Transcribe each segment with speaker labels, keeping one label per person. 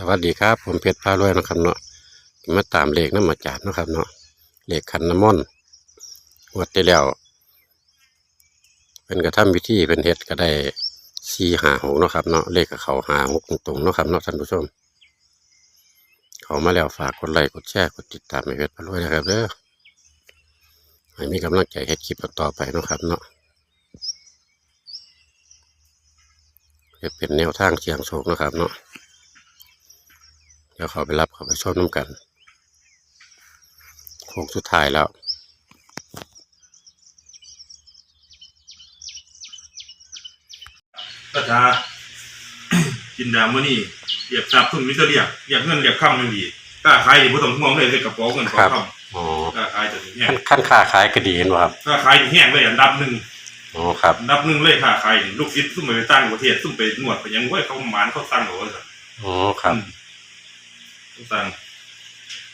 Speaker 1: สวัสดีครับ ผมเพชรพารวยนะครับเนาะมาตามเลขน้ำมาจาดนะครับเนาะเลขขันน้ำมนต์งวัดที่แล้วเป็นกระทำพิธีเป็นเฮ็ดก็ได้สี่หาหกนะครับเนาะเลขกับเขาหาหกตรงๆนะครับเนาะท่านผู้ชม เขามาแล้วฝากกดไลค์กดแชร์กดติดตามให้เพชรพารวยนะครับเด้อให้มีกำลังใจเฮ็ดคลิปต่อไปนะครับเนาะเพื่อเป็นแนวทางเสียงโชคนะครับเนาะ เดี๋ยวเขาไปรับเขาไปชมน้ำกันโค้งสุดท้ายแล้ว
Speaker 2: ก็จะกินดามมื้อนี้เรียกทรัพย์พึ่งมิตรเรียกเรียกเงินเรียกคำมันดีกล้าขายดีบ่ต้องห่วงเลยเลยกระเป๋าเงินกระ
Speaker 1: ครั
Speaker 2: เป๋า
Speaker 1: บ
Speaker 2: ค
Speaker 1: อ๋อำ
Speaker 2: กล้าขายจะถึงแห้ง
Speaker 1: ขั้นค่าขายก็ดีเห็นบ่ครับ
Speaker 2: กล้าขายถึงแห้งเลยอันดับหนึ่ง
Speaker 1: อ๋อครับ
Speaker 2: อันดับหนึ่งเลยค่าขายนี่ลูกศิษย์ซุ่มไปตั้งประเทศซุ่มไปนวดไปหยังเว้ยเขาหมานเขาตั้งเอาไว้ซะ
Speaker 1: อ๋อครับ
Speaker 2: เขาตั้ง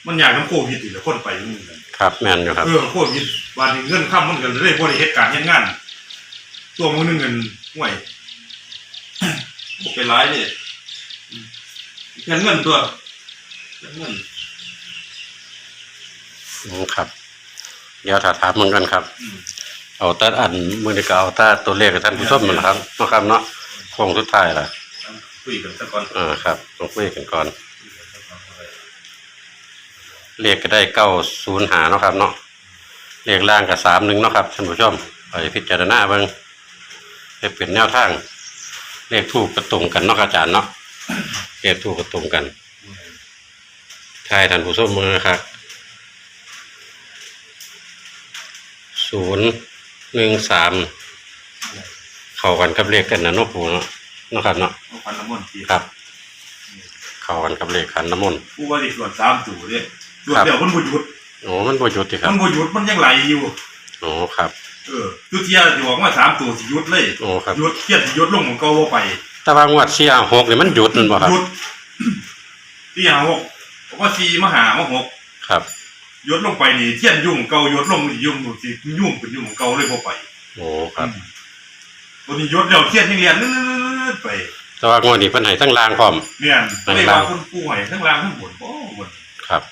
Speaker 2: มันอยากน้ำโควิดอีกแล้วคนไปนู่นกัน
Speaker 1: ครับแม่นอยู่ครับ
Speaker 2: เออโควิดบาดนี้เงินค่ำมันกันเลยบ่ได้เฮ็ดการเฮ็ดงาน ตัวมื้อหนึงเงินห่วยบ่ไปหลายนี่อืมเงินเงินตัวเงินเงิน
Speaker 1: อ๋อครับเดี๋ยวถ้าถามมึงกันครับ
Speaker 2: อืม
Speaker 1: เอาแต่อันมือนี้ก็เอาแต่ตัวเลขกับท่านผู้ชมนั่นแหละครับเนาะครับเนาะโค้งสุดท้ายละ
Speaker 2: คุยกันสักก่อน
Speaker 1: อ่าครับต้องคุยกันก่อน เลขก็ได้เก้าศูนย์หาเนาะครับเนาะเลขล่างกับสามหนึ่งเนาะครับท่านผู้ชมไปพิจารณาเบิ่งให้เป็นแนวทาง เลขถูกกระตรงกันเนาะครับอาจารย์เนาะเลขถูกกระตรงกันทายท่านผู้ชมมือครับศูนย์หนึ่งสามเข้ากันกับเลขกันนะเนาะปู่เนาะเนาะครับเนาะ
Speaker 2: เอาพันละมนต์ที
Speaker 1: ครับ เข้ากันกับเลขขันน้ำมนต์
Speaker 2: ผู้ว่าได้ตรวจสามตู่เด้ต รวจ
Speaker 1: ครับ
Speaker 2: เดี๋ยวมันบ่หยุด
Speaker 1: โอ้มันบ่หยุดติครั
Speaker 2: มั
Speaker 1: บ
Speaker 2: นบ่หยุดมันยังไหลอยู่
Speaker 1: โอ้ครับ
Speaker 2: เออทุกเที่ยอยู่ออกมาสามตู่สิหยุดเลย
Speaker 1: โอ้ครับ
Speaker 2: หยุดเทียนสิหยุดลงของเก่าบ่ไป
Speaker 1: แต่ว่างวดสี่ห้าหกนี่มันหยุดนั่นบ่ครับ
Speaker 2: หยุด ที่หาหกผมว่าสี่มาหามาหก
Speaker 1: ครับ
Speaker 2: หยุดลงไปนี่เทียนยุ่งเก่าหยุดลงสิยุ่งสิยุ่งเป็นยุ่งของเก่าเลยบ่ไป
Speaker 1: โอ้ครับ
Speaker 2: ตัวนี้หยุดแล้วเทียนยังเรียนนืดๆไป
Speaker 1: แต่ว่างวดนี้เพิ่นให้ทั้งล่างพร้อม
Speaker 2: เนี่ย
Speaker 1: ทั้ง
Speaker 2: ไม่
Speaker 1: ล่า
Speaker 2: ว่างคนป่วยทั้งล่างทั้งบนโอ้บน
Speaker 1: ครับ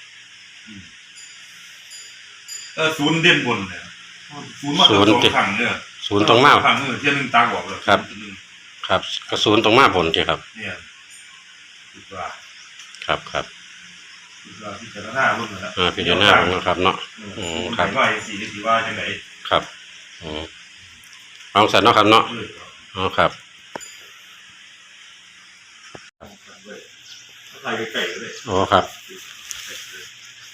Speaker 2: เออศูนย์เด่นบนเนี่ยศูนย์มาตั้งสองครั้งเนี่ย
Speaker 1: ศูนย์ตรงมา
Speaker 2: ครั้งเนี่ยเทียนหนึ่งตาบอกเลย
Speaker 1: ครับ
Speaker 2: ศูนย์หนึ่ง
Speaker 1: ครับกระศูนย์ตรงมาบนติครับ
Speaker 2: เนี่ยคิดว่า
Speaker 1: ครับครับ
Speaker 2: คิดว่าพิจารณารุ่นนะ
Speaker 1: อ่าพิจารณาเบิ่งเนาะครับเนาะอืมครับ
Speaker 2: ว่าสี่ที่ว่าจังไหน
Speaker 1: ครับอืมเอาสันเนาะครับเนาะ
Speaker 2: เออ
Speaker 1: อ๋อครับ
Speaker 2: ถ่ายไก่ๆเลย
Speaker 1: อ๋อครับ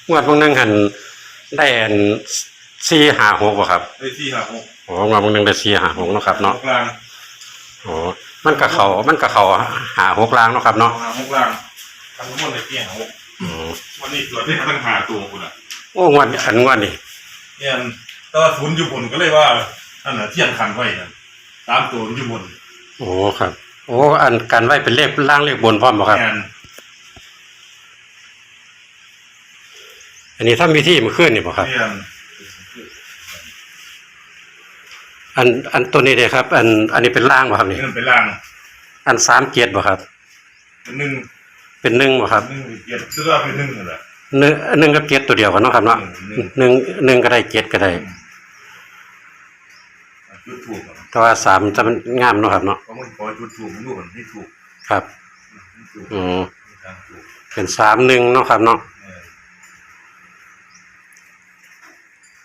Speaker 1: งวดพวกนึงหัน ได้อันสี่ห้าหกบ่ครับ
Speaker 2: ไอ้ที่หาหก
Speaker 1: อ๋องวดพวกนึงได้สี่ห้าหกเนาะครับเนาะ
Speaker 2: กลาง
Speaker 1: อ๋อมันก็เข้ามันก็เข้าหาหกล้างเนาะครับเนาะ
Speaker 2: หาหกกลางทั้งหมดในเตี้ยหก
Speaker 1: อืม
Speaker 2: วันนี้ตรวจได้ตั้งหาตัวคุณอะ
Speaker 1: โอ้งวดอันงวดนี่
Speaker 2: เนี่ยแต่ว่าศูนย์อยู่บนก็เลยว่าอันน่ะเทียนคันไว้นั่นตามตัวมันอยู่บน
Speaker 1: โอ้ครับ โอ้อันกันไว้เป็นเลขล่างเลขบนพร้อมบ่ครับ
Speaker 2: แม่น
Speaker 1: อันนี้ทำพิธีเมื่อคืนนี่บ่ครับ
Speaker 2: เนี่ย
Speaker 1: อันอันตัวนี้เด้ครับ อันอันนี้เป็นล่างบ่ครับนี่
Speaker 2: เงินไปล่าง
Speaker 1: อันสามเกียรติบ่ครับ
Speaker 2: หนึ่ง
Speaker 1: เป็นหนึ่งบ่ครับ
Speaker 2: หนึ่งเกียรติเสื้อเป็นหนึ่งนั่นแหละ
Speaker 1: หนึ่งหนึ่งกับเกียรติตัวเดียวกันเนาะครับเนาะ
Speaker 2: หนึ่ง
Speaker 1: หนึ่งหนึ่งก็ได้เกียรติก็ได้
Speaker 2: จุดถูก
Speaker 1: แต่ว่าสามจะมันงามเนาะครับเนาะ
Speaker 2: เพราะมันขอจุดถูกมันดูมันไม่ถูก
Speaker 1: ครับ
Speaker 2: ไม่ถูก
Speaker 1: อืม
Speaker 2: ทางถูก
Speaker 1: เป็นสามหนึ่งเนาะครับเนาะ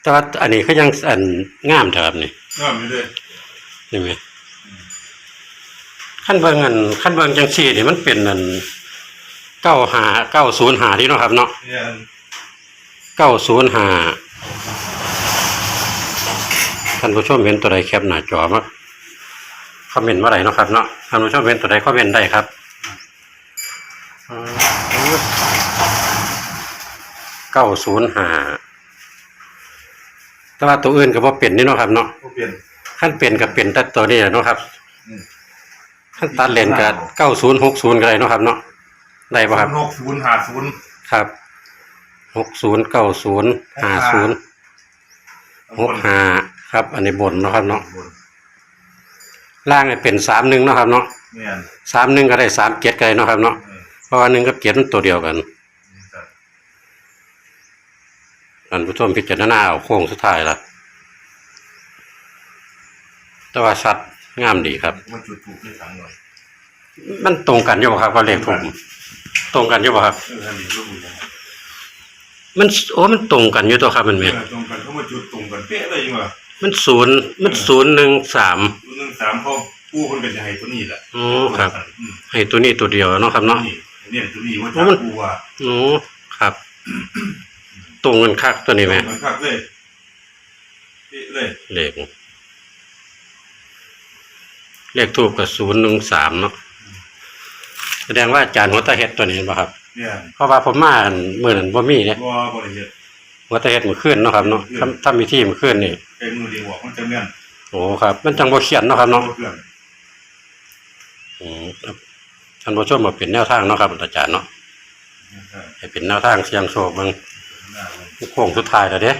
Speaker 1: แต่ว่าอันนี้ก็ยังอันงามเถอะครับนี่
Speaker 2: ก็มีเลย
Speaker 1: นี่ไหมขั้นเบิ่งอันขั้นเบิ่งจังสี่นี่มันเป็นอันเก้าหาเก้าศูนย์หาที่เนาะครับเนาะ
Speaker 2: เนี่ย
Speaker 1: เก้าศูนย์หาท่านผู้ชมเห็นตัวใดแคปหน้าจอมาคอมเมนต์มาได้เนาะครับเนาะท่านผู้ชมเห็นตัวใดคอมเมนต์ได้ครับเก้าศูนย์หา แต่ว่าตัวอื่นก็บ่เป็นนี่เนาะครับเนาะ
Speaker 2: ก็เปลี่ยน
Speaker 1: ขั้นเป็นก็เป็นแต่ตัวนี้แหละเนาะครับ
Speaker 2: อืม
Speaker 1: ขั้นตัดเลนก็เก้าศูนย์หกศูนย์ก็ได้เนาะครับเนาะได้ป่ะครับ
Speaker 2: หกศูนย์หาศูนย์
Speaker 1: ครับหกศูนย์เก้าศูนย์ห้าศูนย์หกห้าครับ อันนี้บนเนาะครับเนาะ
Speaker 2: บน
Speaker 1: ล่างเนี่ยเป็นสามหนึ่งเนาะครับเนาะ
Speaker 2: เนี่ย
Speaker 1: สามหนึ่งก็ได้สามเจ็ดก็ได้เนาะครับเนาะ
Speaker 2: เออ
Speaker 1: ราะว่าหนึ่งกับเจ็ดมันตัวเดียวกัน ท่านผู้ชมพิจารณาเอาโค้งสุดท้ายละแต่ว่าสัตว์งามดีครับ
Speaker 2: มันจุดถูกที่สังหน่อย
Speaker 1: มันตรงกันอยู่บ่ครับกับเลขถูกตรงกันอยู่บ่ครับ
Speaker 2: เออท่านนี้รู้ยังไง
Speaker 1: มันโอ้มันตรงกันอยู่ตัวครับมัน
Speaker 2: เอ
Speaker 1: แม่
Speaker 2: อตรงกันเขามาจุดตรงกันเป๊ะเลยยังวะ
Speaker 1: มันศูนย์มันศูนย์หนึ่งสาม
Speaker 2: ตัวหนึ่งสามเขากู้คนกันจะให้ตัวนี้แหละ
Speaker 1: อ๋อครับ
Speaker 2: อืม
Speaker 1: ให้ตัวนี้ตัวเดียวเนาะครับเนาะ
Speaker 2: นี่เนี่ยตัวนี้ว่า
Speaker 1: โอ้
Speaker 2: จะ
Speaker 1: มัน
Speaker 2: กู้ว่า
Speaker 1: โอ้ครับ ตรงกันคักตัวนี้ไหม
Speaker 2: มันคักเลยเป๊ะเลย
Speaker 1: เลขเลขทูบกับศูนย์หนึ่งสามเนาะแสดงว่าอาจารย์หัวตาเฮ็ดตัวนี้ป่ะครับ
Speaker 2: เนี่ย
Speaker 1: เพราะว่าผมมาอันมื่อนั้นบ่มีเนี่ย
Speaker 2: บ่บริเวณ
Speaker 1: หัวตาเฮ็ดมื้อคืนเนาะครับเนาะทำทำพิธีมื้อคืนนี่
Speaker 2: ใช้มือดีกว่ามันจะแม่น
Speaker 1: โอ้ครับ มันจังบ่เขียนเนาะครับเนาะ
Speaker 2: เพื่อน
Speaker 1: อืมครับท่านผู้ชมมาเป็นแนวทางเนาะครับอาจารย์เนาะให้เป็นแนวทางเสียงโชคเบิ่ง โค้งสุดท้ายแล้วเด้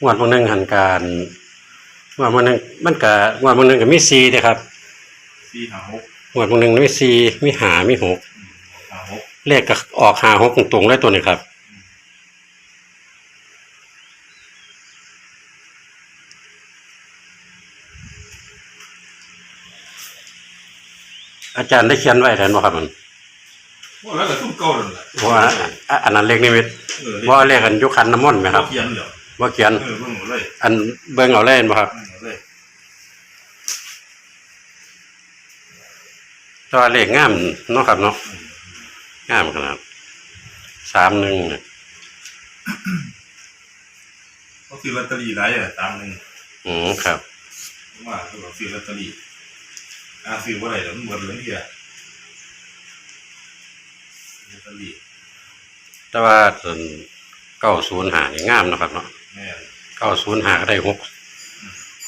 Speaker 1: งวดมื้อหนึงหันการงวดมื้อหนึงมันก็งวดมื้อหนึงก็มี4เด้ครับ
Speaker 2: สี่หาหก
Speaker 1: งวดมื้อหนึงมี4มี5มี6
Speaker 2: หาหก
Speaker 1: เลขก็ออก5 6ตรงๆเลยตัวนี้ครับอาจารย์ได้เขียนไว้แล้วบ่ครับมัน
Speaker 2: ว่าแล้วแต่ตุ้มเก่าเลยแหละ
Speaker 1: เพราะว่าอะอันนั้นเลขนิมิต
Speaker 2: เออ
Speaker 1: บ่เลขอันอยุคันน้ำมนต์ไหมครับ
Speaker 2: เขียนเหรอ
Speaker 1: บ่เขียน
Speaker 2: เออเบิ่งหมดเลย
Speaker 1: อันเบิ่งเอาเล่นบ่ครับ
Speaker 2: เบิ่งหมดเลย
Speaker 1: แตัวาเลขงามเนาะครับเนาะงามขนาดสามหนึ่งเนี่ย
Speaker 2: เขาซื้อลอตเตอรี่ไรอะตามหนึ่ง
Speaker 1: อืมครับ
Speaker 2: ว่าเขาบอกซื้อลอตเตอรี่อ่าซื้อว่าอะไรเดี๋ยวมันหมดเลยเนี่ยลอ ตเตอรี่
Speaker 1: แต่ว่าส่วนเก้าศูนย์หานี่งามเนาะครับเนาะ
Speaker 2: แม่น
Speaker 1: เก้าศูนย์หาก็ได้หก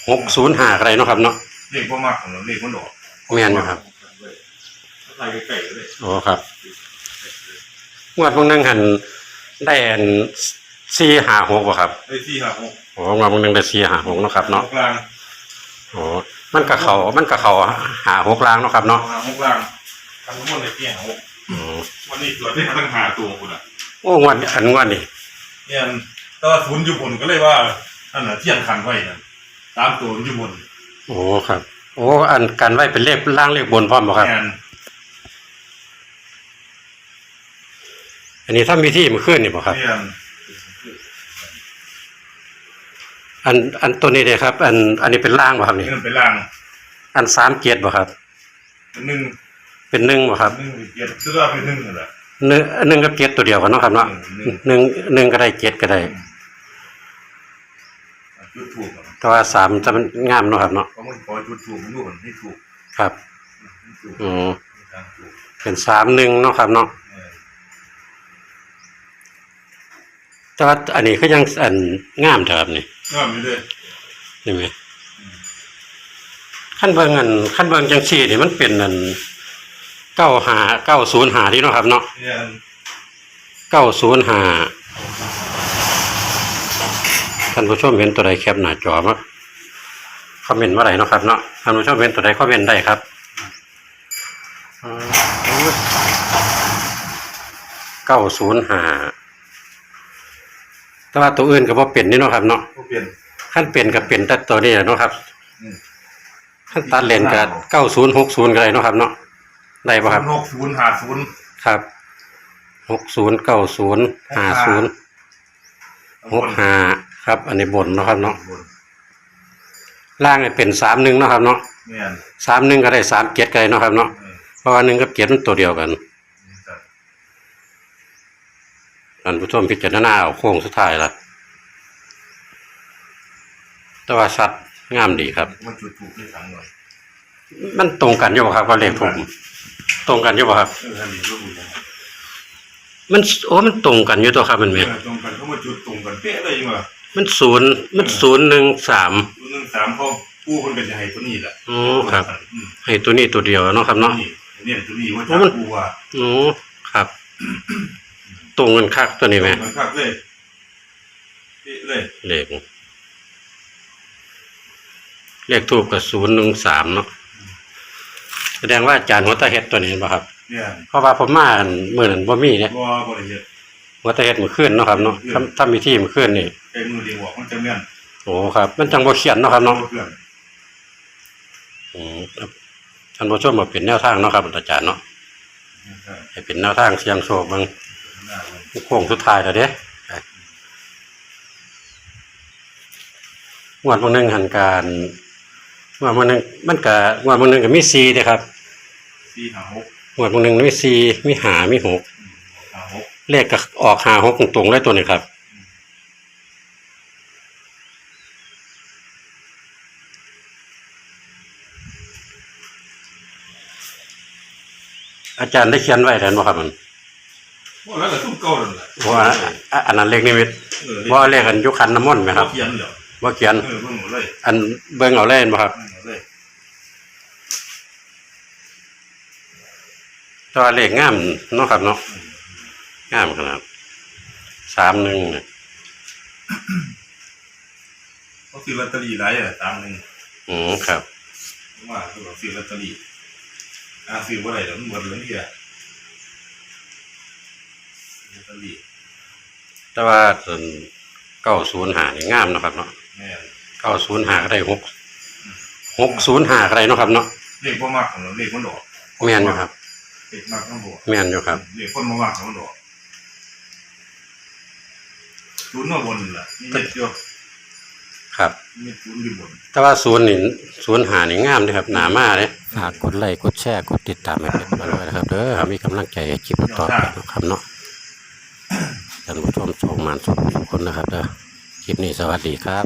Speaker 1: หกศูนย์หาก็ได้เนาะครับเนาะ
Speaker 2: เลขพ่อมากของเราเลขมันดอก
Speaker 1: แม่นอยู่ครับ
Speaker 2: ไล่ใกล้ๆเลย
Speaker 1: โอ้ครับงวดพวกนึงหันได้อันสี่หาหกบ่ครับ
Speaker 2: ไอ้ที่หาหก
Speaker 1: โอ้งวดพวกนึงได้สี่หาหกเนาะครับเนาะ
Speaker 2: หกล่าง
Speaker 1: โอ้มันก็เขามันก็เขาหาหกล้างเนาะครับเนาะ
Speaker 2: หาหกล่างทำทั้งหมดเลยเพียงหก
Speaker 1: อืม
Speaker 2: วันนี้ตัวจได้มาตั้งหาตัวคุณอะ
Speaker 1: โอ้งวดอันงวดนี่
Speaker 2: เนี่ยแต่ว่าศูนย์อยู่บนก็เลยว่าอันน่ะเที่ยงคันไว้นั่นตามตัวมันอยู่บน
Speaker 1: โอ้ครับ โอ้อันการไว้เป็นเลขล่างเลขบนพร้อมบ่ครับ
Speaker 2: แม่น
Speaker 1: อันนี้ถ้ามีที่มันขึ้นนี่บ่ครับ
Speaker 2: เนี่ย
Speaker 1: อันอันตัวนี้เด้ครับ อันอันนี้เป็นล่างบ่ครับนี่
Speaker 2: เงินไปล่าง
Speaker 1: อันสามเกียรบ่ครับ
Speaker 2: หนึ่ง
Speaker 1: เป็นหนึ่งบ่ครับ
Speaker 2: หนึ่งเกียรติซื้อว่าเป็นหนึ่งนั่นแหละ
Speaker 1: หนึ่งหนึ่งกับเกียรตัวเดียวกันเนาะครับเนาะ
Speaker 2: อืม
Speaker 1: หนึ่งหนึ่งก็ได้เกียรก็ได้
Speaker 2: จุดถูกอะ
Speaker 1: แต่ว่าสามจะมันงามเนาะครับเนาะ
Speaker 2: เพราะมันขอจุดถูกมันนู่นให้ถูก
Speaker 1: ครับ
Speaker 2: ให้ถูก
Speaker 1: อืม
Speaker 2: ทางถูก
Speaker 1: เป็นสามหนึ่งเนาะครับเนาะ
Speaker 2: เออ
Speaker 1: แต่ว่าอันนี้ก็ยังอันงามเถอะครับนี่
Speaker 2: ก็มีเลย
Speaker 1: นี่ไหมขั้นเบิ่งอันขั้นเบิ่งจังสี่นี่มันเป็นอัน เก้าหาเก้าศูนย์หาที่เนาะครับเนาะ
Speaker 2: เนี่ย
Speaker 1: เก้าศูนย์หาท่านผู้ชมเห็นตัวใดแคปหน้าจอมาคอมเมนต์ว่าไรเนาะครับเนาะท่านผู้ชมเห็นตัวใดคอมเมนต์ได้ครับเก้าศูนย์หาแต่ว่าตัวอื่นก็บ่เป็นนี่เนาะครับเนาะ
Speaker 2: ก็เปลี่ยน
Speaker 1: ขั้นเป็นก็เป็นแต่ตัวนี้แหละเนาะครับ
Speaker 2: อืม
Speaker 1: ขั้นตัดเลนก็เก้าศูนย์หกศูนย์ก็ได้เนาะครับเนาะ ได้ป่ะครับ
Speaker 2: หกศูนย์หาศูนย์
Speaker 1: ครับหกศูนย์เก้าศูนย์ห้าศูนย์หกห้าครับ อันนี้บนเนาะครับเนาะ
Speaker 2: บน
Speaker 1: ล่างเนี่ยเป็นสามหนึ่งเนาะครับเนาะ
Speaker 2: เนี่ย
Speaker 1: สามหนึ่งก็ได้สามเจ็ดก็ได้เนาะครับเนาะ
Speaker 2: เออ
Speaker 1: เพราะว่าหนึ่งกับเจ็ดมันตัวเดียวกัน
Speaker 2: ครับ
Speaker 1: ท่านผู้ชมพิจารณาเอาโค้งสุดท้ายละแต่ว่าสัตว์งามดีครับ
Speaker 2: มันจุดถูกที่สังหน่อย
Speaker 1: มันตรงกันอยู่บ่ครับก็เลขถูก ตรงกันอยู่บ่ครับ
Speaker 2: เออท่านนี้รู้ยังไง
Speaker 1: มันโอ้มันตรงกันอยู่ตัวครับมัน
Speaker 2: เอ
Speaker 1: แม่
Speaker 2: อตรงกันเขามาจุดตรงกันเป๊ะเลยยังวะ
Speaker 1: มันศูนย์มันศูนย์หนึ่งสาม
Speaker 2: ตัวหนึ่งสามเขากู้คนกันจะให้ตัวนี้แหละ
Speaker 1: อ๋อครับ
Speaker 2: อืม
Speaker 1: ให้ตัวนี้ตัวเดียวเนาะครับเนาะ
Speaker 2: นี่เนี่ยตัวนี้ว่า
Speaker 1: โอ้
Speaker 2: จะ
Speaker 1: มัน
Speaker 2: กู้ว่า
Speaker 1: อ๋อครับ ตรงกันคักตัวนี้ไหม
Speaker 2: มันคักเลยเป๊ะเลย
Speaker 1: เลขเลขทูบกับศูนย์หนึ่งสามเนาะแส ดงว่าอาจารย์หัวตาเฮ็ดตัวนี้บ่ครับ
Speaker 2: เนี่ย
Speaker 1: เพราะว่าผมมาอันมื้อนั้นบ่มีเนี่ย
Speaker 2: บ่บ่ได้เฮ็ด
Speaker 1: หัวตาเฮ็ดมื้อคืนเนาะครับเนาะทำทำพิธีมื้อคืนนี่
Speaker 2: ไอ้มือดีบอกมันจะแม่น
Speaker 1: โอ้ครับ มันจังบ่เขียนเนาะครับเนาะ
Speaker 2: เพื่อน
Speaker 1: อืมครับท่านผู้ชมมาเป็นแนวทางเนาะครับอาจารย์เนาะให้เป็นแนวทางเสียงโชคเบิ่ง
Speaker 2: หน้าเบิ่ง
Speaker 1: โค้งสุดท้ายแล้วเด้งวดมื้อหนึงหันการงวดมื้อหนึงมันก็งวดมื้อหนึงก็มี4เด้ครับ
Speaker 2: สี่ห้าหก
Speaker 1: งวดมื้อหนึงมี4มี5มีหก
Speaker 2: ห้าหก
Speaker 1: เลขก็ออก5 6ตรงๆเลยตัวนี้ครับ อาจารย์ได้เขียนไว้แล้วบ่ครับมัน
Speaker 2: ว่าแล้วก็ตุ้มเก่านั่นแหละ
Speaker 1: เพราะว่าอะอันนั้นเลขนิมิต
Speaker 2: เออ
Speaker 1: บ่เลขอันอยุคันน้ำมนต์ไหมครับ
Speaker 2: เขียนเดี๋ยว
Speaker 1: บ่เขียน
Speaker 2: เออเบิ่งหมดเลย
Speaker 1: อันเบิ่งเอาเล่นบ่ครับ
Speaker 2: เบิ่งหมดเลย
Speaker 1: แตัวาเลขงามเนาะครับเนาะงามขนาดสามหนึ่งเนี่ย
Speaker 2: เขาซื้อลอตเตอรี่หลายอะตามหนึง
Speaker 1: อืมครับ
Speaker 2: ว่าคือว่าซื้อลอตเตอรี่อ่าซื้อบ่ได้เดี๋ยวมันหมดเลยนี่อะลอตเตอรี่
Speaker 1: แต่ว่าส่วนเก้าศูนย์หานี่งามเนาะครับเนาะ
Speaker 2: แม่น
Speaker 1: เก้าศูนย์หาก็ได้หกหกศูนย์หาก็ได้เนาะครับเนาะ
Speaker 2: เลขบ่มักของเราเลขมันดอก
Speaker 1: แม่นอยู่ครับ
Speaker 2: เลขมักมันดอก
Speaker 1: แม่นอยู่ครับ
Speaker 2: เลขคนบ่มักของมันดอกศูนย์มาบนล่ะนี่เม็ดเดียว
Speaker 1: ครับ
Speaker 2: เม็ดศูนย์อยู่บน
Speaker 1: แต่ว่าศูนย์นี่ศูนย์หานี่งามเลยครับหนามาเลยฝากกดไลค์กดแชร์กดติดตามให้เป็นมาด้วยนะครับเด้อมีกำลังใจให้คลิปต่อไปนะครับเนาะท่านผู้ชมชมมานชมทุกคนนะครับเด้อคลิปนี้สวัสดีครับ